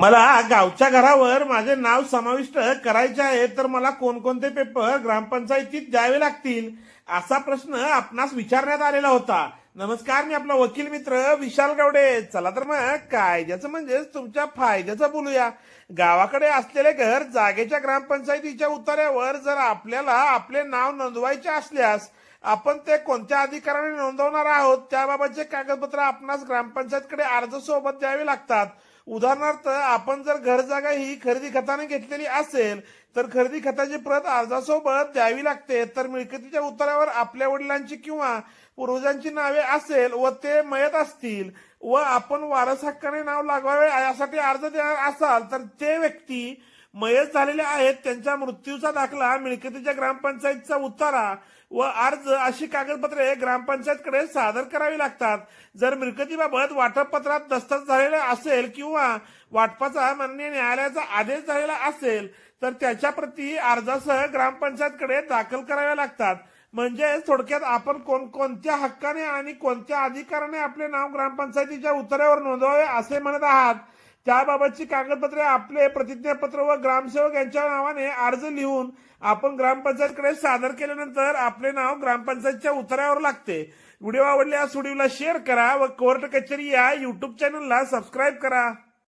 मला गावच्या घरावर माझे नाव समाविष्ट करायचे आहे तर मला कोणकोणते पेपर ग्रामपंचायतीत द्यावे लागतील? असा प्रश्न आपणास विचारण्यात आलेला होता. नमस्कार मी आपला वकील मित्र विशाल गावडे. चला तर मग कायद्याचं म्हणजेच तुमच्या फायद्याचं बोलूया. गावाकडे असलेले घर जागेच्या ग्रामपंचायतीच्या उतार्यावर जर आपल्याला आपले नाव नोंदवायचे असल्यास आपण ते कोणत्या अधिकाराने नोंदवणार आहोत? त्याबाबतचे कागदपत्र आपणास ग्रामपंचायतकडे अर्ज सोबत द्यावे लागतात. उदाहरणार्थ आपण जर घर जागा ही खरेदी खताने घेतलेली असेल तर खरेदी खताची प्रत अर्जासोबत द्यावी लागते. तर मिळकतीच्या उतारावर आपल्या वडिलांची किंवा पूर्वजांची नावे असेल व ते मयत असतील व आपण वारस हक्काने नाव लागवावे यासाठी अर्ज देणार असाल तर ते व्यक्ती मयत झालेले आहेत त्यांच्या मृत्यूचा दाखला मिळकतीच्या ग्रामपंचायतचा उतारा व अर्ज अशी कागदपत्रे ग्रामपंचायतकडे सादर करावी लागतात. जर मिळकतीबाबत वाटप पत्रात दस्तक झालेले असेल किंवा वाटपाचा माननीय न्यायालयाचा आदेश झालेला असेल तर त्याच्या प्रती अर्जासह ग्रामपंचायतकडे दाखल कराव्या लागतात. म्हणजे थोडक्यात आपण कोण कोणत्या हक्काने आणि कोणत्या अधिकाराने आपले नाव ग्रामपंचायतीच्या उतार्यावर नोंदवावे असे म्हणत आहात? त्याबाबतची कागदपत्रे आपले प्रतिज्ञापत्र व ग्रामसेवक यांच्या नावाने अर्ज लिहून आपण ग्रामपंचायतकडे सादर केल्यानंतर आपले नाव ग्रामपंचायतच्या उतार्यावर लागते. व्हिडिओ आवडल्यास व्हिडिओला शेअर करा व कोर्ट कचेरी या युट्यूब चॅनलला सबस्क्राईब करा.